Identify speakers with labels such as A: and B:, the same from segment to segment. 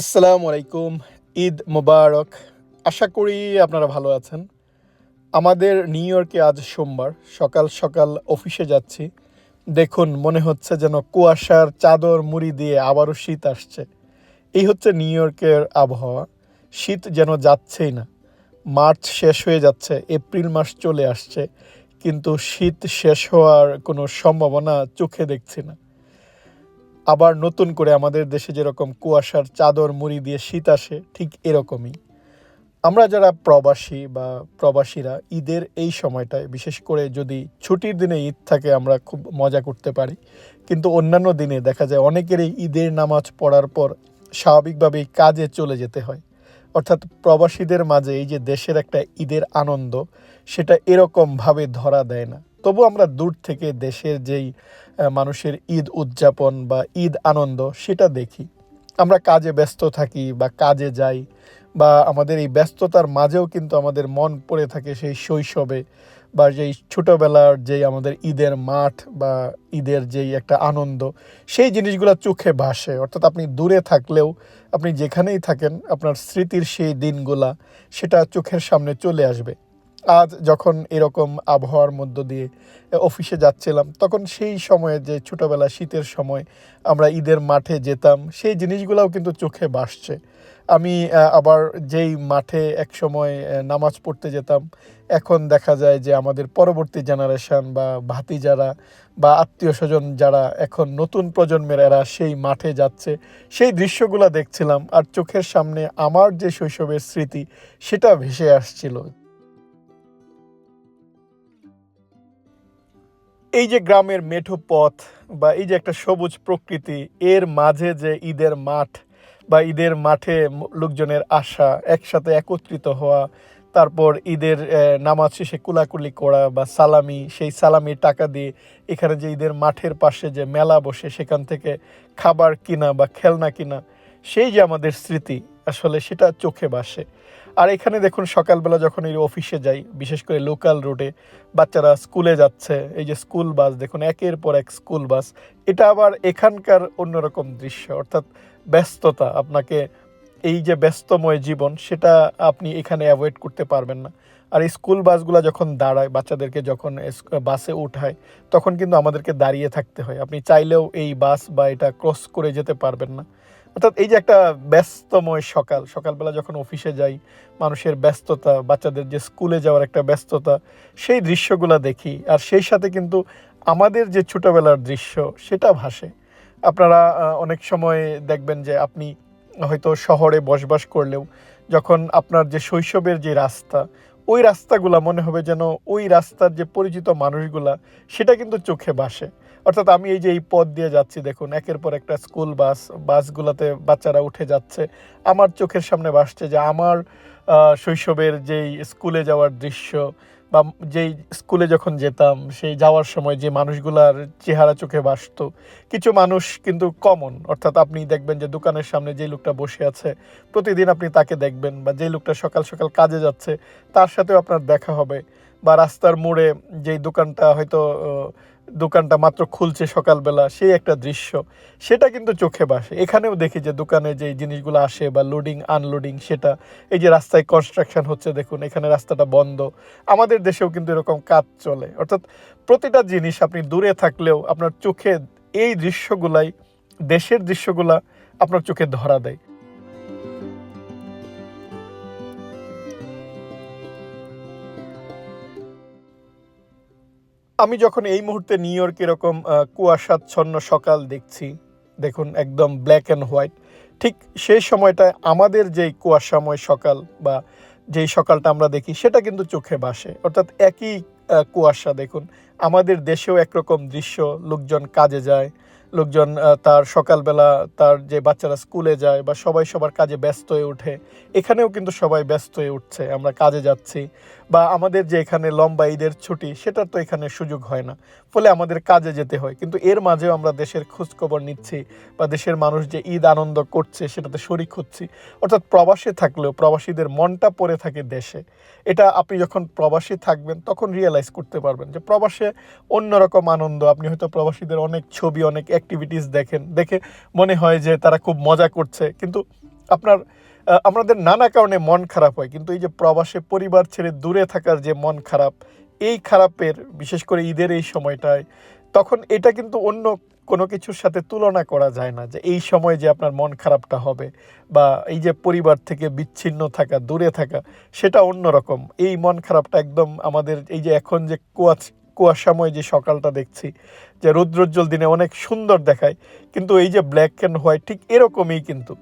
A: আসসালামু আলাইকুম, ঈদ মোবারক। আশা করি আপনারা ভালো আছেন। আমাদের নিউ ইয়র্কে আজ সোমবার, সকাল সকাল অফিসে যাচ্ছি। দেখুন, মনে হচ্ছে যেন কুয়াশার চাদর মুড়ি দিয়ে আবারও শীত আসছে। এই হচ্ছে নিউ ইয়র্কের আবহাওয়া। শীত যেন যাচ্ছেই না। মার্চ শেষ হয়ে যাচ্ছে, এপ্রিল মাস চলে আসছে। কিন্তু শীত শেষ হওয়ার কোনো সম্ভাবনা চোখে দেখছি না। আবার নতুন করে আমাদের দেশে যেরকম কুয়াশার চাদর মুড়ি দিয়ে শীত আসে, ঠিক এরকমই। আমরা যারা প্রবাসী বা প্রবাসীরা, ঈদের এই সময়টায়, বিশেষ করে যদি ছুটির দিনে ঈদ থাকে, আমরা খুব মজা করতে পারি। কিন্তু অন্যান্য দিনে দেখা যায় অনেকেরই ঈদের নামাজ পড়ার পর স্বাভাবিকভাবেই কাজে চলে যেতে হয়। অর্থাৎ প্রবাসীদের মাঝে এই যে দেশের একটা ঈদের আনন্দ সেটা এরকমভাবে ধরা দেয় না। তবু আমরা দূর থেকে দেশের যেই মানুষের ঈদ উদযাপন বা ঈদ আনন্দ সেটা দেখি। আমরা কাজে ব্যস্ত থাকি বা কাজে যাই বা আমাদের এই ব্যস্ততার মাঝেও কিন্তু আমাদের মন পড়ে থাকে সেই শৈশবে বা যেই ছোটোবেলার যেই আমাদের ঈদের মাঠ বা ঈদের যেই একটা আনন্দ, সেই জিনিসগুলো চোখে ভাসে। অর্থাৎ আপনি দূরে থাকলেও, আপনি যেখানেই থাকেন, আপনার স্মৃতির সেই দিনগুলা সেটা চোখের সামনে চলে আসবে। আজ যখন এরকম আবহাওয়ার মধ্য দিয়ে অফিসে যাচ্ছিলাম, তখন সেই সময়ে যে ছোটোবেলা শীতের সময় আমরা ঈদের মাঠে যেতাম, সেই জিনিসগুলোও কিন্তু চোখে ভাসছে। আমি আবার যেই মাঠে এক সময় নামাজ পড়তে যেতাম, এখন দেখা যায় যে আমাদের পরবর্তী জেনারেশন বা ভাতি যারা বা আত্মীয় স্বজন যারা এখন নতুন প্রজন্মের এরা সেই মাঠে যাচ্ছে, সেই দৃশ্যগুলো দেখছিলাম আর চোখের সামনে আমার যে শৈশবের স্মৃতি, সেটা ভেসে আসছিল। এই যে গ্রামের মেঠো পথ বা এই যে একটা সবুজ প্রকৃতি, এর মাঝে যে ঈদের মাঠ বা ঈদের মাঠে লোকজনের আসা, একসাথে একত্রিত হওয়া, তারপর ঈদের নামাজ শেষে কুলাকুলি করা বা সালামি, সেই সালামির টাকা দিয়ে এখানে যে ঈদের মাঠের পাশে যে মেলা বসে, সেখান থেকে খাবার কিনা বা খেলনা কিনা, সেই যে আমাদের স্মৃতি, আসলে সেটা চোখে ভাসে আর এখানে দেখুন সকালবেলা যখন এই অফিসে যাই, বিশেষ করে লোকাল রোডে বাচ্চারা স্কুলে যাচ্ছে, এই যে স্কুল বাস দেখুন একের পর এক স্কুল বাস এটা আবার এখানকার অন্যরকম দৃশ্য, অর্থাৎ ব্যস্ততা, আপনাকে এই যে ব্যস্তময় জীবন, সেটা আপনি এখানে অ্যাভয়েড করতে পারবেন না। আর এই স্কুল বাসগুলো যখন দাঁড়ায়, বাচ্চাদেরকে যখন বাসে উঠায়, তখন কিন্তু আমাদেরকে দাঁড়িয়ে থাকতে হয়। আপনি চাইলেও এই বাস বা এটা ক্রস করে যেতে পারবেন না। অর্থাৎ এই যে একটা ব্যস্তময় সকাল, সকালবেলা যখন অফিসে যাই, মানুষের ব্যস্ততা, বাচ্চাদের যে স্কুলে যাওয়ার একটা ব্যস্ততা, সেই দৃশ্যগুলো দেখি। আর সেই সাথে কিন্তু আমাদের যে ছোটোবেলার দৃশ্য, সেটা ভাসে। আপনারা অনেক সময় দেখবেন যে আপনি হয়তো শহরে বসবাস করলেও যখন আপনার যে শৈশবের যে রাস্তা, ওই রাস্তাগুলা মনে হবে যেন ওই রাস্তার যে পরিচিত মানুষগুলা, সেটা কিন্তু চোখে ভাসে। অর্থাৎ আমি এই যে এই পথ দিয়ে যাচ্ছি, দেখুন, একের পর একটা স্কুল বাস, বাসগুলোতে বাচ্চারা উঠে যাচ্ছে। আমার চোখের সামনে ভাসছে যে আমার শৈশবের যেই স্কুলে যাওয়ার দৃশ্য বা যেই স্কুলে যখন যেতাম, সেই যাওয়ার সময় যে মানুষগুলার চেহারা চোখে ভাসতো, কিছু মানুষ কিন্তু কমন অর্থাৎ আপনি দেখবেন যে দোকানের সামনে যে লোকটা বসে আছে, প্রতিদিন আপনি তাকে দেখবেন বা যে লোকটা সকাল সকাল কাজে যাচ্ছে, তার সাথেও আপনার দেখা হবে। বা রাস্তার মোড়ে যেই দোকানটা হয়তো দোকানটা মাত্র খুলছে সকালবেলা, সেই একটা দৃশ্য। সেটা কিন্তু চোখে বাসে। এখানেও দেখি যে দোকানে যে জিনিসগুলো আসে বা লোডিং আনলোডিং সেটা, এই যে রাস্তায় কনস্ট্রাকশন হচ্ছে দেখুন, এখানে রাস্তাটা বন্ধ। আমাদের দেশেও কিন্তু এরকম কাজ চলে। অর্থাৎ প্রতিটা জিনিস আপনি দূরে থাকলেও আপনার চোখে এই দৃশ্যগুলাই, দেশের দৃশ্যগুলা আপনার চোখে ধরা দেয়। আমি যখন এই মুহূর্তে নিউ ইয়র্ক এরকম কুয়াশাচ্ছন্ন সকাল দেখছি, দেখুন একদম ব্ল্যাক অ্যান্ড হোয়াইট ঠিক সেই সময়টায় আমাদের যেই কুয়াশাময় সকাল বা যেই সকালটা আমরা দেখি, সেটা কিন্তু চোখে ভাসে। অর্থাৎ একই কুয়াশা দেখুন, আমাদের দেশেও একরকম দৃশ্য, লোকজন কাজে যায়, লোকজন তার সকালবেলা তার যে বাচ্চারা স্কুলে যায় বা সবাই সবার কাজে ব্যস্ত হয়ে ওঠে, এখানেও কিন্তু সবাই ব্যস্ত হয়ে উঠছে, আমরা কাজে যাচ্ছি। বা আমাদের যে এখানে লম্বা ঈদের ছুটি, সেটার তো এখানে সুযোগ হয় না। ফলে আমাদের কাজে যেতে হয়। কিন্তু এর মাঝেও আমরা দেশের খোঁজখবর নিচ্ছি বা দেশের মানুষ যে ঈদ আনন্দ করছে, সেটাতে শরিক হচ্ছি। অর্থাৎ প্রবাসে থাকলেও প্রবাসীদের মনটা পড়ে থাকে দেশে। এটা আপনি যখন প্রবাসী থাকবেন, তখন রিয়েলাইজ করতে পারবেন যে প্রবাসে অন্যরকম আনন্দ। আপনি হয়তো প্রবাসীদের অনেক ছবি, অনেক অ্যাক্টিভিটিস দেখেন। দেখে মনে হয় যে তারা খুব মজা করছে। কিন্তু আপনার আমাদের নানা কারণে মন খারাপ হয়, কিন্তু এই যে প্রবাসে পরিবার ছেড়ে দূরে থাকার যে মন খারাপ, এই খারাপের, বিশেষ করে ঈদের এই সময়টায়, তখন এটা কিন্তু অন্য কোনো কিছুর সাথে তুলনা করা যায় না, যে এই সময় যে আপনার মন খারাপটা হবে বা এই যে পরিবার থেকে বিচ্ছিন্ন থাকা, দূরে থাকা, সেটা অন্যরকম এই মন খারাপটা একদম আমাদের এই যে এখন যে কুয়াশ, কুয়াশাময় যে সকালটা দেখছি, যে রৌদ্রোজ্জ্বল দিনে অনেক সুন্দর দেখায়, কিন্তু এই যে ব্ল্যাক অ্যান্ড হোয়াইট ঠিক এরকমই কিন্তু।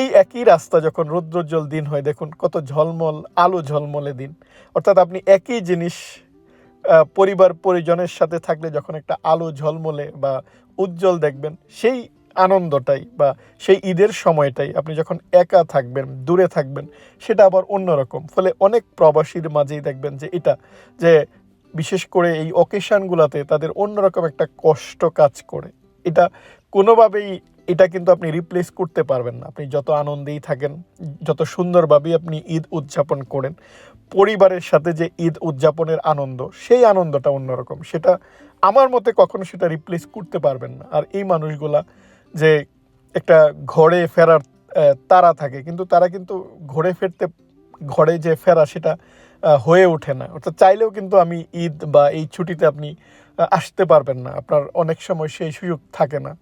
A: এই একই রাস্তা যখন রৌদ্রোজ্জ্বল দিন হয়, দেখুন কত ঝলমল, আলো ঝলমলে দিন। অর্থাৎ আপনি একই জিনিস পরিবার, পরিজনের সাথে থাকলে যখন একটা আলো ঝলমলে বা উজ্জ্বল দেখবেন, সেই আনন্দটাই বা সেই ঈদের সময়টাই আপনি যখন একা থাকবেন, দূরে থাকবেন, সেটা আবার অন্যরকম ফলে অনেক প্রবাসীর মাঝেই দেখবেন যে এটা, যে বিশেষ করে এই অকেশানগুলোতে তাদের অন্যরকম একটা কষ্ট কাজ করে। এটা কোনোভাবেই এটা কিন্তু আপনি রিপ্লেস করতে পারবেন না। আপনি যত আনন্দেই থাকেন, যত সুন্দরভাবেই আপনি ঈদ উদযাপন করেন, পরিবারের সাথে যে ঈদ উদযাপনের আনন্দ, সেই আনন্দটা অন্যরকম। সেটা আমার মতে কখনো সেটা রিপ্লেস করতে পারবেন না। আর এই মানুষগুলা যে একটা ঘরে ফেরার তারা থাকে, কিন্তু তারা কিন্তু ঘরে ফিরতে, ঘরে যে ফেরা সেটা হয়ে ওঠে না। অর্থাৎ চাইলেও কিন্তু আমি ঈদ বা এই ছুটিতে আপনি আসতে পারবেন না। আপনার অনেক সময় সেই সুযোগ থাকে না।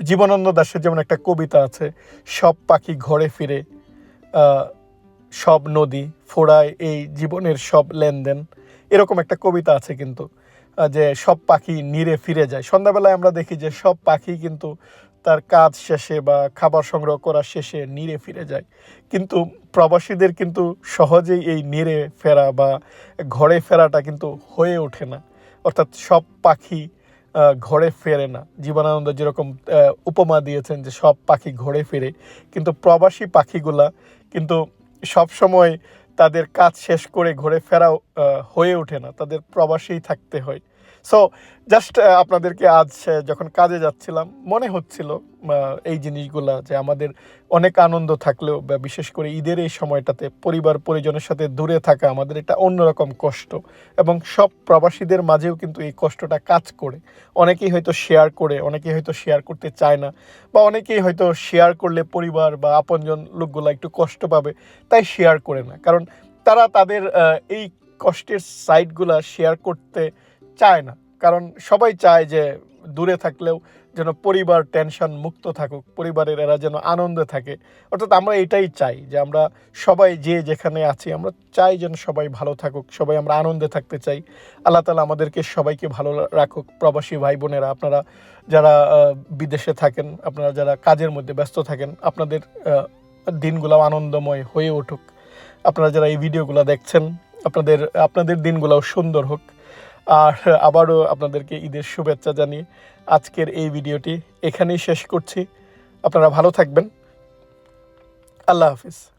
A: জীবনানন্দ দাশের যেমন একটা কবিতা আছে, সব পাখি ঘরে ফিরে সব নদী ফোড়ায় এই জীবনের সব লেনদেন, এরকম একটা কবিতা আছে কিন্তু যে সব পাখি নিরে ফিরে যায়। সন্ধ্যাবেলায় আমরা দেখি যে সব পাখি কিন্তু তার কাজ শেষে বা খাবার সংগ্রহ করা শেষে নিরে ফিরে যায়। কিন্তু প্রবাসীদের কিন্তু সহজেই এই নিরে ফেরা বা ঘরে ফেরাটা কিন্তু হয়ে ওঠে না। অর্থাৎ সব পাখি ঘরে ফেরে না। জীবনানন্দ যেরকম উপমা দিয়েছেন যে সব পাখি ঘরে ফেরে, কিন্তু প্রবাসী পাখিগুলা কিন্তু সব সময় তাদের কাজ শেষ করে ঘরে ফেরাও হয়ে ওঠে না। তাদের প্রবাসেই থাকতে হয়। সো জাস্ট আপনাদেরকে আজ যখন কাজে যাচ্ছিলাম, মনে হচ্ছিল এই জিনিসগুলা যে আমাদের অনেক আনন্দ থাকলেও বা বিশেষ করে ঈদের এই সময়টাতে পরিবার, পরিজনের সাথে দূরে থাকা আমাদের এটা অন্যরকম কষ্ট এবং সব প্রবাসীদের মাঝেও কিন্তু এই কষ্টটা কাজ করে। অনেকেই হয়তো শেয়ার করে, অনেকেই হয়তো শেয়ার করতে চায় না বা অনেকেই হয়তো শেয়ার করলে পরিবার বা আপনজন লোকগুলা একটু কষ্ট পাবে, তাই শেয়ার করে না। কারণ তারা তাদের এই কষ্টের সাইডগুলা শেয়ার করতে চায় না। কারণ সবাই চায় যে দূরে থাকলেও যেন পরিবার টেনশন মুক্ত থাকুক, পরিবারের এরা যেন আনন্দে থাকে। অর্থাৎ আমরা এটাই চাই যে আমরা সবাই যে যেখানে আছি, আমরা চাই যেন সবাই ভালো থাকুক, সবাই আমরা আনন্দে থাকতে চাই। আল্লাহ তালা আমাদেরকে সবাইকে ভালো রাখুক। প্রবাসী ভাই বোনেরা আপনারা যারা বিদেশে থাকেন, আপনারা যারা কাজের মধ্যে ব্যস্ত থাকেন, আপনাদের দিনগুলো আনন্দময় হয়ে উঠুক। আপনারা যারা এই ভিডিওগুলো দেখছেন, আপনাদের আপনাদের দিনগুলোও সুন্দর হোক। আর আবারও আপনাদেরকে ঈদের শুভেচ্ছা জানিয়ে আজকের এই ভিডিওটি এখানেই শেষ করছি। আপনারা ভালো থাকবেন। আল্লাহ হাফিজ।